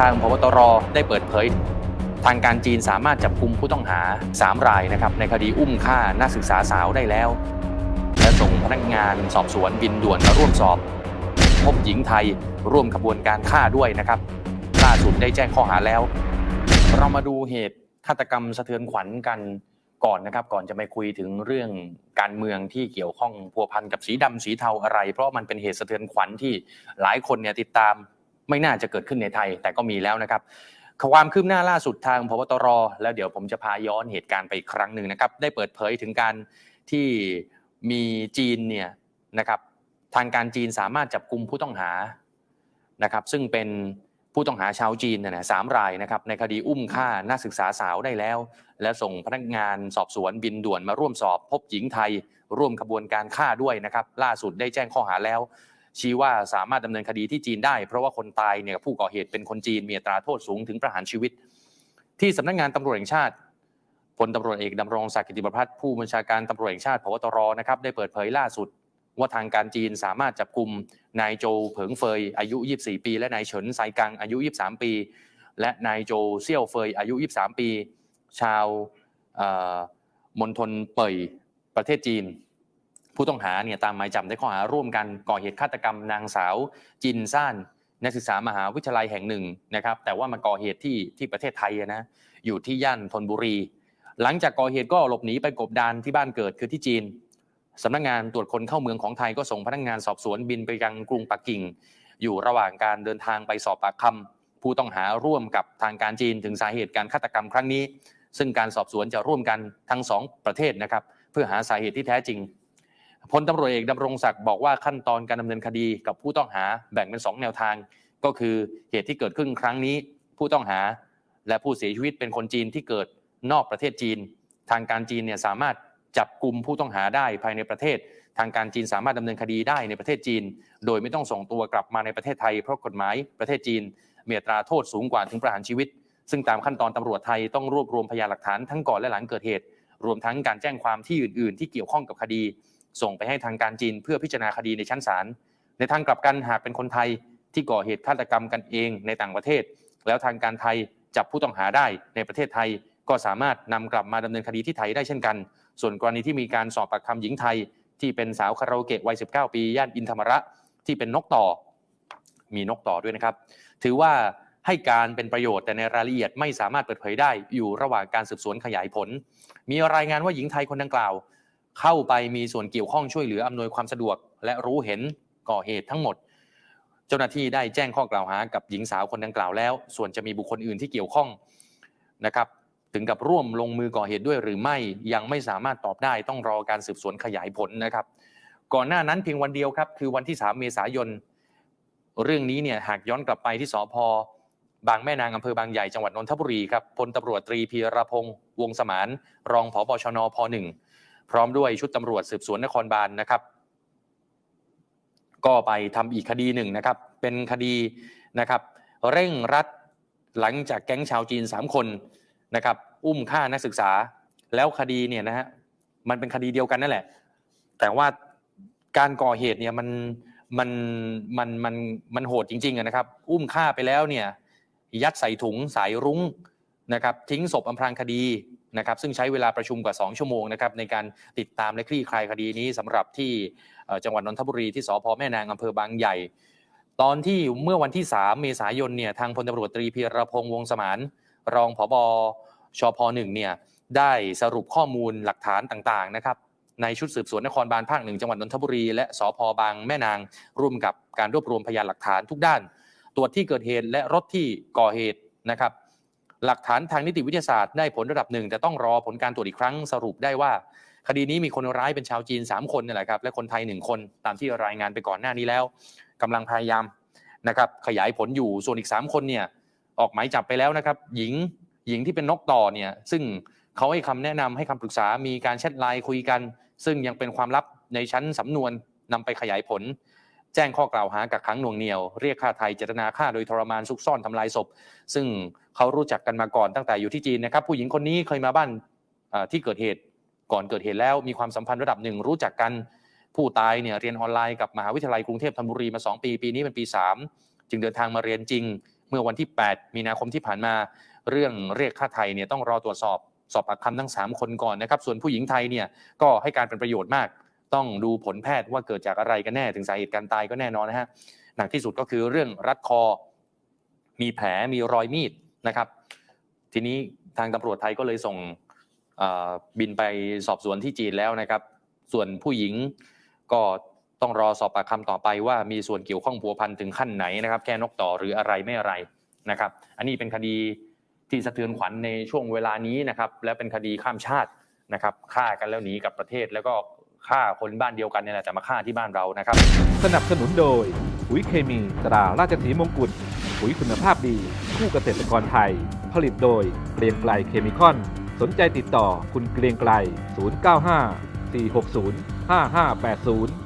ทางพบตรได้เปิดเผย ทางการจีนสามารถจับกุมผู้ต้องหา 3 รายนะครับในคดีอุ้มฆ่านักศึกษาสาวได้แล้ว และส่งพนักงานสอบสวนบินด่วนมาร่วมสอบ พบหญิงไทยร่วมขบวนการฆ่าด้วยนะครับล่าสุดได้แจ้งข้อหาแล้ว เรามาดูเหตุฆาตกรรมสะเทือนขวัญกันก่อนนะครับ ก่อนจะไปคุยถึงเรื่องการเมืองที่เกี่ยวข้องพัวพันกับสีดำสีเทาอะไร เพราะมันเป็นเหตุสะเทือนขวัญที่หลายคนเนี่ยติดตาม ไม่น่าจะเกิดขึ้นในไทย แต่ก็มีแล้วนะครับความคืบหน้าล่าสุดทางพบตร แล้วเดี๋ยวผมจะพาย้อนเหตุการณ์ไปอีกครั้งหนึ่งนะครับ ได้เปิดเผยถึงการที่มีจีนเนี่ยนะครับ ทางการจีนสามารถจับกลุ่มผู้ต้องหานะครับ ซึ่งเป็นผู้ต้องหาชาวจีนนะนะสามรายนะครับ ในคดีอุ้มฆ่านักศึกษาสาวได้แล้ว และส่งพนักงานสอบสวนบินด่วนมาร่วมสอบ พบหญิงไทย ร่วมขบวนการฆ่าด้วยนะครับ ล่าสุดได้แจ้งข้อหาแล้ว ชี้ว่าสามารถดำเนินคดีที่จีนได้ เพราะว่าคนตายเนี่ยผู้ก่อเหตุเป็นคนจีนมีอัตราโทษสูงถึงประหารชีวิต ที่สำนักงานตำรวจแห่งชาติพลตำรวจเอกดำรงศักดิ์กิติประพัฒน์ผู้บัญชาการตำรวจแห่งชาติพบตรนะครับได้เปิดเผยล่าสุด ว่าทางการจีนสามารถจับกลุ่มนายโจเผิงเฟยอายุ 24 ปี และนายเฉินไซกังอายุ 23 ปี และนายโจเซี่ยวเฟยอายุ 23 ปี ชาวมณฑลเป่ยประเทศจีน ผู้ต้องหาเนี่ยตามหมายจับได้ข้อหาร่วมกันก่อเหตุฆาตกรรมนางสาว จินซ่านนักศึกษามหาวิทยาลัยแห่งหนึ่งนะครับ แต่ว่ามาก่อเหตุที่ที่ประเทศไทยนะอยู่ที่ย่านธนบุรี หลังจากก่อเหตุก็หลบหนีไปกบดานที่บ้านเกิดคือที่จีนสำนักงานตรวจคนเข้าเมืองของไทยก็ส่งพนักงานสอบสวนบินไปยังกรุงปักกิ่ง อยู่ระหว่างการเดินทางไปสอบปากคำผู้ต้องหาร่วมกับทางการจีนถึงสาเหตุการฆาตกรรมครั้งนี้ ซึ่งการสอบสวนจะร่วมกันทั้งสองประเทศนะครับเพื่อหาสาเหตุที่แท้จริง พลตำรวจเอกดำรงศักดิ์บอกว่าขั้นตอนการดำเนินคดีกับผู้ต้องหาแบ่งเป็นสองแนวทาง ก็คือเหตุที่เกิดขึ้นครั้งนี้ ผู้ต้องหา และผู้เสียชีวิตเป็นคนจีนที่เกิดนอกประเทศจีน ทางการจีนเนี่ยสามารถจับกลุ่มผู้ต้องหาได้ภายในประเทศ ทางการจีนสามารถดำเนินคดีได้ในประเทศจีน โดยไม่ต้องส่งตัวกลับมาในประเทศไทย เพราะกฎหมายประเทศจีนมีอัตราโทษสูงกว่าถึงประหารชีวิต ซึ่งตามขั้นตอนตำรวจไทยต้องรวบรวมพยานหลักฐานทั้งก่อนและหลังเกิดเหตุ รวมทั้งการแจ้งความที่อื่น ๆ ที่เกี่ยวข้องกับคดี ส่งไปให้ทางการจีนเพื่อพิจารณาคดีในชั้นศาลในทางกลับกันหากเป็นคนไทยที่ก่อเหตุฆาตกรรมกันเองในต่างประเทศ แล้วทางการไทยจับผู้ต้องหาได้ในประเทศไทย ก็สามารถนำกลับมาดำเนินคดีที่ไทยได้เช่นกัน ส่วนกรณีที่มีการสอบปากคำหญิงไทย ที่เป็นสาวคาราโอเกะวัย 19 ปีย่านอินธรรมระที่เป็นนกต่อ มีนกต่อด้วยนะครับ ถือว่าให้การเป็นประโยชน์แต่ในรายละเอียดไม่สามารถเปิดเผยได้อยู่ระหว่างการสืบสวนขยายผล มีรายงานว่าหญิงไทยคนดังกล่าว เข้าไปมีส่วนเกี่ยวข้องช่วยเหลืออำนวยความสะดวก และรู้เห็นก่อเหตุทั้งหมด เจ้าหน้าที่ได้แจ้งข้อกล่าวหากับหญิงสาวคนดังกล่าวแล้ว ส่วนจะมีบุคคลอื่นที่เกี่ยวข้องนะครับถึงกับร่วมลงมือก่อเหตุด้วยหรือไม่ยังไม่สามารถตอบได้ต้องรอการสืบสวนขยายผลนะครับ ก่อนหน้านั้นเพียงวันเดียวครับ คือวันที่ 3 เมษายน เรื่องนี้เนี่ยหากย้อนกลับไปที่สพบางแม่นางอำเภอบางใหญ่จังหวัดนนทบุรีครับพลตำรวจตรีพีรพงษ์วงสมาน รองผบชนพหนึ่ง พร้อมด้วยชุดตำรวจสืบสวนนครบาลนะครับ ก็ไปทำอีกคดีหนึ่งนะครับ เป็นคดีนะครับ เร่งรัดหลังจากแก๊งชาวจีน 3 คนนะครับ อุ้มฆ่านักศึกษา แล้วคดีเนี่ยนะฮะมันเป็นคดีเดียวกันนั่นแหละ แต่ว่าการก่อเหตุเนี่ยมันมันมันมันมันโหดจริงๆนะครับ อุ้มฆ่าไปแล้วเนี่ย ยัดใส่ถุงสายรุ้ง นะครับทิ้งศพอำพรางคดีนะครับซึ่งใช้เวลาประชุมกว่า 2 ชั่วโมงนะครับในการติดตามและคลี่คลายคดีนี้สำหรับที่จังหวัดนนทบุรีที่สพแม่นางอำเภอบางใหญ่ ตอนที่เมื่อวันที่ 3 เมษายนเนี่ยทางพลตำรวจตรีพีรพงษ์วงสมาน รองผบชพหนึ่งเนี่ยได้สรุปข้อมูลหลักฐานต่างๆนะครับในชุดสืบสวนนครบาลภาคหนึ่งจังหวัดนนทบุรีและสพบางแม่นางร่วมกับการรวบรวมพยานหลักฐานทุกด้าน ตรวจที่เกิดเหตุและรถที่ก่อเหตุนะครับ หลักฐานทางนิติวิทยาศาสตร์ได้ผลระดับหนึ่งแต่ต้องรอผลการตรวจอีกครั้งสรุปได้ว่า คดีนี้มีคนร้ายเป็นชาวจีน 3 คนนี่แหละครับและคนไทย 1 คนตามที่รายงานไปก่อนหน้านี้แล้วกำลังพยายามนะครับขยายผลอยู่ส่วนอีก 3 คนเนี่ยออกหมายจับไปแล้วนะครับ หญิงหญิงที่เป็นนกต่อเนี่ยซึ่งเขาให้คำแนะนำให้คำปรึกษามีการแชทไลน์คุยกัน ซึ่งยังเป็นความลับในชั้นสำนวนนำไปขยายผล แจ้งข้อกล่าวหากักขังหน่วงเหนียว เรียกค่าไทยเจตนาฆ่าโดยทรมานซุกซ่อนทำลายศพ ซึ่งเขารู้จักกันมาก่อนตั้งแต่อยู่ที่จีนนะครับ ผู้หญิงคนนี้เคยมาบ้านที่เกิดเหตุก่อนเกิดเหตุแล้วมีความสัมพันธ์ระดับหนึ่งรู้จักกันผู้ตายเนี่ยเรียนออนไลน์กับมหาวิทยาลัยกรุงเทพธนบุรีมา 2 ปี ปีนี้เป็นปี 3 จึงเดินทางมาเรียนจริง เมื่อวันที่ 8 มีนาคมที่ผ่านมา เรื่องเรียกค่าไทยเนี่ยต้องรอตรวจสอบสอบปากคำทั้ง 3 คนก่อนนะครับ ส่วนผู้หญิงไทยเนี่ยก็ให้การเป็นประโยชน์มาก ต้องดูผลแพทย์ว่าเกิดจากอะไรกันแน่ถึงสาเหตุการตายก็แน่นอนนะฮะหนักที่สุดก็คือเรื่องรัดคอ มีแผลมีรอยมีดนะครับ ทีนี้ทางตำรวจไทยก็เลยส่งบินไปสอบสวนที่จีนแล้วนะครับ ส่วนผู้หญิงก็ต้องรอสอบปากคำต่อไปว่ามีส่วนเกี่ยวข้องผัวพันถึงขั้นไหนนะครับ แค่นกต่อหรืออะไรไม่อะไรนะครับ อันนี้เป็นคดีที่สะเทือนขวัญในช่วงเวลานี้นะครับ และเป็นคดีข้ามชาตินะครับฆ่ากันแล้วหนีกับประเทศแล้วก็ ฆ่าคนบ้านเดียวกันเนี่ยแหละแต่มาฆ่าที่บ้านเรานะครับ สนับสนุนโดยปุ๋ยเคมีตราราชสีมงกุฎปุ๋ยคุณภาพดี คู่เกษตรกรไทย ผลิตโดยเกรียงไกลเคมีคอน สนใจติดต่อคุณเกรียงไกล 095 460 5580